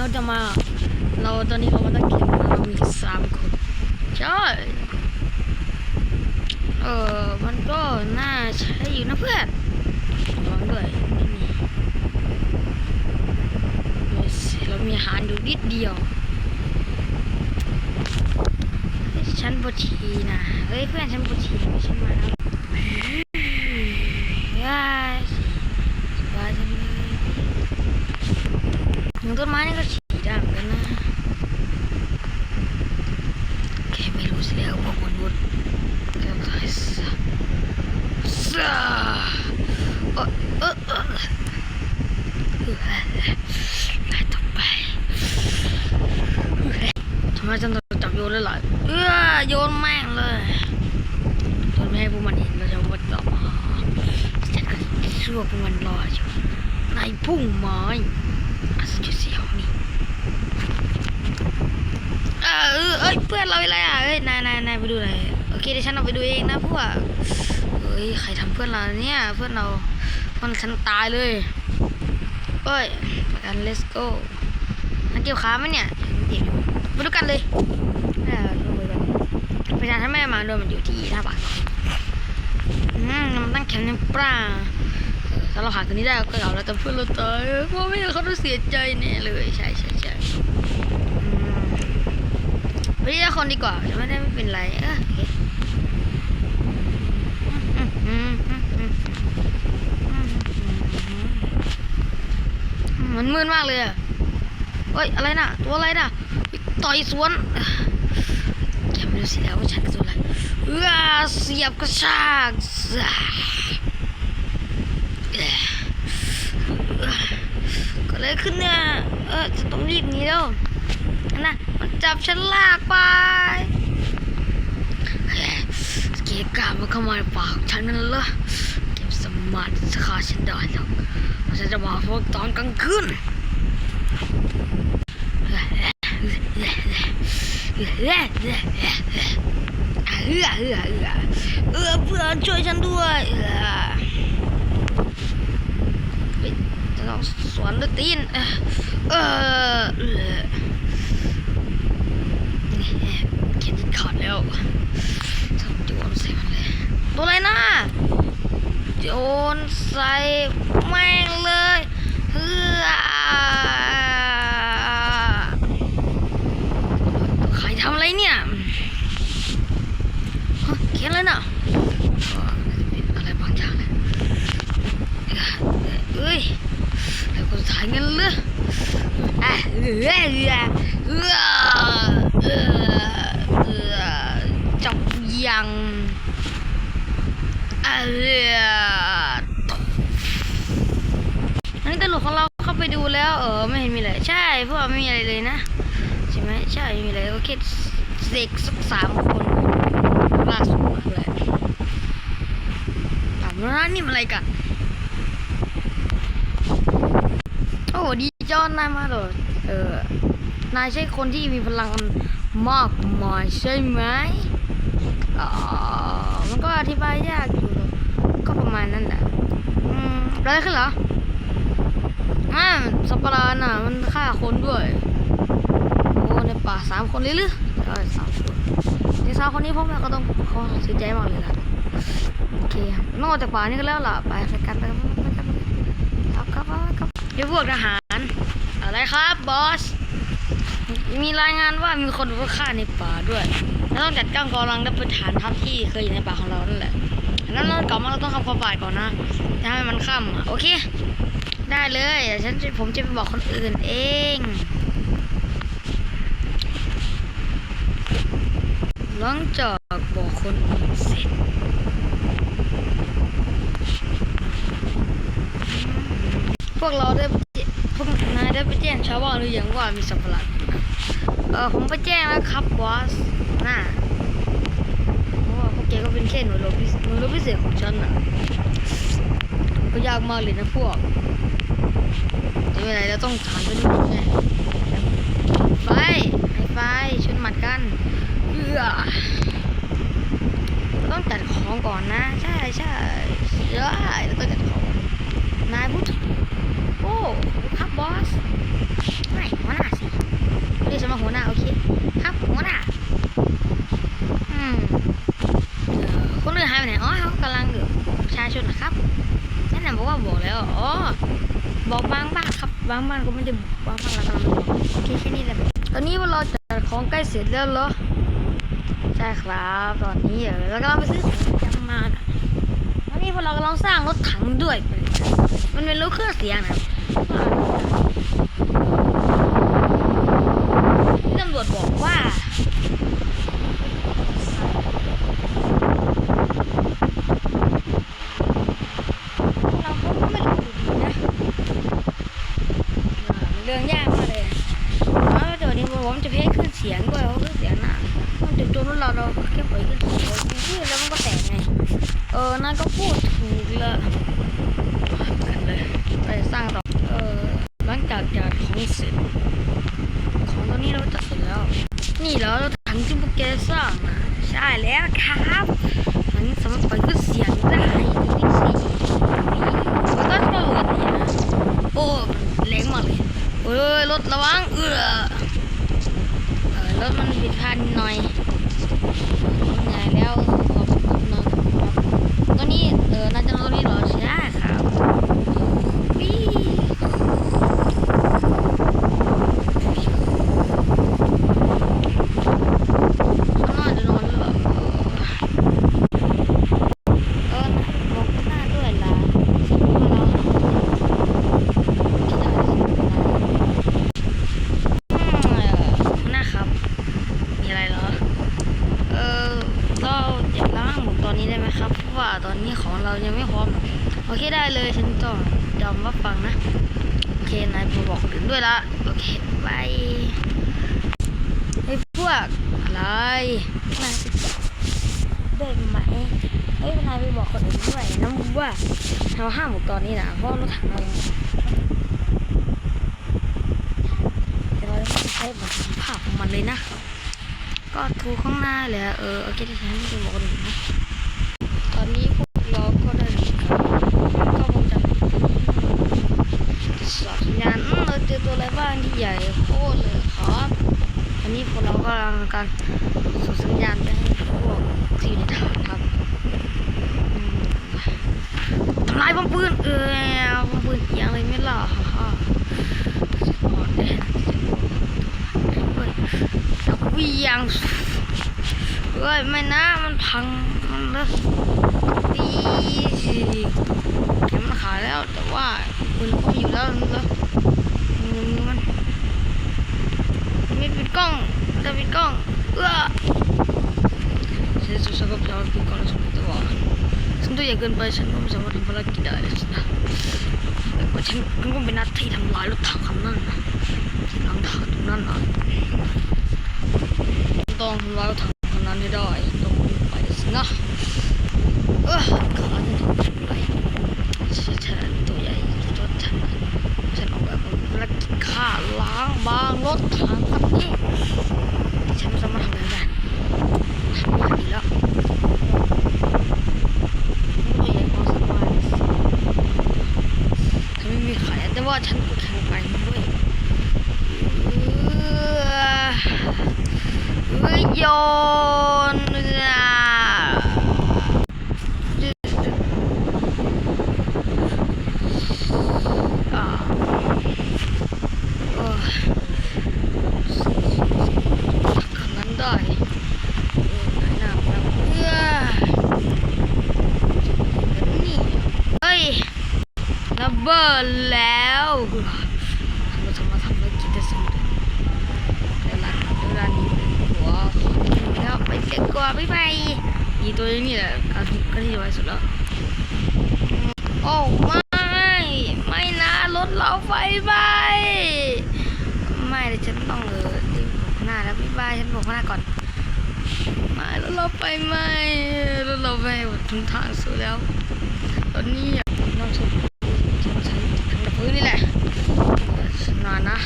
เราจะมา เราตอนนี้เรามาตั้งเข็มเรามีสามคนใช่เออมันก็น่าใช้อยู่นะเพื่อนระวังด้วยไม่มีเรามีอาหารอยู่นิดเดียวเฮ้ยฉันปวดฉี่นะเฮ้ยเพื่อนฉันปวดฉี่ไม่ใช่มาแล้วายสบายจังเลยห นี่ก็ฉี่ได้เหมือนกันนะแค่ไม่รู้สิแล้วพวกมนุษย์จะตายซะซะเออเออเออไปต่อไปทำไมฉันต้องจับโยนเลยล่ะเออโยนแม่งเลยจนไม่ให้พวกมันเห็นเราจะวัดต่อมาฉันก็เชื่อพวกมันรออยู่ในพุ่งไม้ อาจจะเสียวนี่เออเอ้ยเพื่อนเราอะไรอะเอ้ยนายนายนายไปดูหน่อยโอเคเดี๋ยวฉันเอาไปดูเองนะพวกเฮ้ยใครทำเพื่อนเราเนี่ยเพื่อนเราเพื่อนฉันตายเลยเอ้ยไปกัน let's go มันเกี่ยวขาไหมเนี่ยเกี่ยวอยู่ไปดูกันเลยประชาชนไม่ได้มาโดนมันอยู่ที่หน้าปากอืมมันตั้งแคมป์ในป่าาเราหาคนนี้ได้ก็เอาแล้วแต่เพื่อนเราตายเพราะไม่งั้นเขาต้องเสียใจแน่เลยใช่ใช่ใช่ไปที่ละคนดีกว่าจะไม่ได้ไม่เป็นไรเออมันมืดมากเลยอะเฮ้ยอะไรน่ะ ตัวอะไรน่ะ ต่อยสวนแกไม่รู้สิแล้วว่าฉันคือตัวอะไรเออเสียบกระชากเอ้อเอ้อ ก็เลยขึ้นเนี่ย เออจะต้องรีบนี้แล้วนะมันจับฉันลากไปเฮ้ยกกามันเข้ามาในปากฉันนั่นเหรอเก็บสมาธิฆ่าฉันได้หรอกเพราะฉันจะมาพวกตอนกลางคืนเออเออเออเออเพื่อนช่วยฉันด้วยเออเฮ้ยจะต้อง สวนด้วยตีนเออเออเขียนขาดแล้วทำโยนใส่มันเลยตัวอะไรนะโยนใส่แม่งเลยเฮือใครทำอะไรเนี่ยฮะเขียนเลยนะอ๋อเป็นอะไรบางอย่างเลยเอ้ยแล้วก็ถ่ายเงินเลยอะเออเออเออเออเออ จับยังเอออันนี้ตำรวจของเราเข้าไปดูแล้ว เออไม่เห็นมีอะไร ใช่พวกไม่มีอะไรเลยนะ ใช่ไหมใช่ไม่มีอะไรก็แค่เด็กสักสามคนล่าสุดคืออะไรถามว่านี่มันอะไรกันโอ้ดีจอนนายมาเลย ออนายใช่คนที่มีพลังมากมายใช่ไหมอ๋อมันก็อธิบายยากอยู่ก็ประมาณนั้นแหละอืมอะไรขึ้นเหรออ่าสัประหลาน่ะ มันฆ่าคนด้วยโอ้ในป่าสามคนเลยหรือใช่สามคนในสามคนนี้พวกแม่ก็ต้องเขาเสียใจมากเลยล่ะโอเคนอกจากป่านี่ก็แล้วล่ะไปไปกันไปกันไปกันไปกันครับครับครับเดี๋ยวพวกทหารอะไร ครับบอส มีรายงานว่ามีคนถูกฆ่าในป่าด้วยแล้วต้องจัดการกำลังและเป็นฐานทัพที่เคยอยู่ในป่าของเรานั่นแหละแล้วเรากลับมาเราต้องทำความสะอาดก่อนนะจะให้มันค่ำโอเค ได้เลยฉันผมจะไปบอกคนอื่นเองหลังจากบอกคนอื่นเสร็จพวกเราได้ ได้ไปแจ้งชาวบ้านหรือยังว่ามีสัตว์ประหลาดเออผมไปแจ้งแล้วครับบอสน่าเพราะว่าพวกแกก็เป็นแค่หน่วยรบพิเศษหน่วยรบพิเศษของฉันน่ะก็ยากมากเลยนะพวกจะไม่เป็นเราต้องฐานไปดูไงไฟไอไฟชนหมัดกันเอื้อต้องจัดของก่อนนะ ใช่ใช่เราต้องจัดของนายพูดถูก โอ้ครับบอสไม่หัวหน้า บอกแล้ว อ๋อ บอกบางบ้านครับบางบ้านก็ไม่ได้บางบ้านเรากำลันโอเคแค่นี้แหละตอนนี้พวกเราจัดของใกล้เสร็จแล้วเหรอใช่ครับตอนนี้เออแล้วก็เราไปซื้อของจำมาน่ะวันนี้พวกเรากำลังสร้างรถถังด้วย มันเป็นรถเครื่องเสียงนะที่ตำรวจบอกว่า เราก็ไม่รู้อยู่ดีนะอ่ามันเรื่องยากมากเลยแล้วเดี๋ยวนี้ผมจะเพ้ขึ้นเสียงด้วยเพราะขึ้นเสียงน่ะมันจะโดน เราแค่ปล่อยขึ้นสียงยืดแล้วมันก็แตกไง เออนั่นก็พูดถูกลยกันเลยไปสร้างต่อ เออหลังจากจัดของเสร็จ ของตัวนี้เราจัดเสร็จแล้ว นี่เหรอเราถังที่พวกแกสร้างนะใช่แล้วครับมันสามารถปล่อยขึ้นเสียงได้ดูสิมันก็ตรวจเนี่ยนะโอ้แรงมากเลยโอ้ยรถระวังเออเออรถมันผิดพลาดนิดหน่อยไงแล้วขอบคุณนะครับตัวนี้เออน่าจะตัวนี้เหรอใช่ครับวิ่ข้างนอกจะนอนหรือเปล่าเออบอกข้างหน้าด้วยล่ะสมมติว่าเราอืมเออหน้าครับ มีอะไรเหรอ เออเราอยากล้างหมูตอนนี้ได้ไหมครับ เพราะว่าตอนนี้ของเรายังไม่พร้อมหรอกโอ เคได้เลยฉันต้องยอมรับฟังนะ โอเคนายมาบอกคนอื่นด้วยละ โอเคบายไอ้พวกอะไรนายได้ไหมเฮ้ยนายไปบอกคนอื่นด้วยนะว่าเราห้ามหมูตอนนี้นะเพราะรถถังเราเราไม่ใช้บทสัมภาพของมันเลยนะ ก็ทูข้างหน้าเลยเออโอเคที่ฉันไม่ได้บอกคนอื่นนะ ตอนนี้พวกเราก็ได้ก็คงจะสอบสัญญาณอืมเราเจอตัวอะไรบ้างที่ใหญ่โคตรเลยครับอันนี้พวกเรา การส่งสัญญาณไปให้พวกที่อยู่ในฐานครับทำลายป้อมปืนเออป้อมปืนเอียงเลยไม่หล่ะฮ่าฮ่าอ่อนแอเฮ้ยแล้วเวียงเฮ้ยไม่นะมันพังมันเลยดีสิแขนมันขาดแล้ว แต่ว่าปืนก็มีอยู่แล้วนึกแล้วมือมันไม่ปิดกล้องแต่ปิดกล้อง ฉันจะสกับเราปิดกองแล้วฉันไม่ตัวฉันตัวใหญ่เกินไปฉันก็ไม่สามารถทำภารกิจได้เลยสินะแต่ว่าฉันก็เป็นหน้าที่ทำลายรถถังคันนั้นนะที่หลังถังตรงนั้นนะต้องทำลายรถถังคันนั้นให้ได้ต้องไปสินะเออขาจะถูกทำลายฉันตัวใหญ่รถถังฉันออกแบบภารกิจฆ่าล้างบางรถถังคันนี้ ฉันไม่สามารถทำอะไรได้ทำไม่ได้แล้วตัวใหญ่พอสบายฉันไม่มีไข่แต่ว่าฉันก็แข็งไปด้วยเออเฮ้ยโยนอะอ่าโอ้ยขังนั้นได้เออไหนหน้าครับเอื้อนี่เฮ้ยระเบิดแล้วเราทำมาทำภารกิจได้สำเร็จแต่ละเวลานี้เป็นหัวของแล้วไป เสียกว่าบ๊ายบายอีตัวนี้แหละการที่กาที่ไว้สุดแล้วโอ้ไม่ไม่นะรถเราไฟไหม้ไม่เดี๋ยฉันต้องเออรีบบอกข้างหน้าแล้วบ๊ายบายฉันบอกข้างหน้าก่อนไม่รถเราไฟไหม้รถเราไฟหมดทุกทางสู้แล้ว ตอนนี้อะน้องสุดฉันใช้ถังดับเพลิงนี่แหละฉันนอนนะ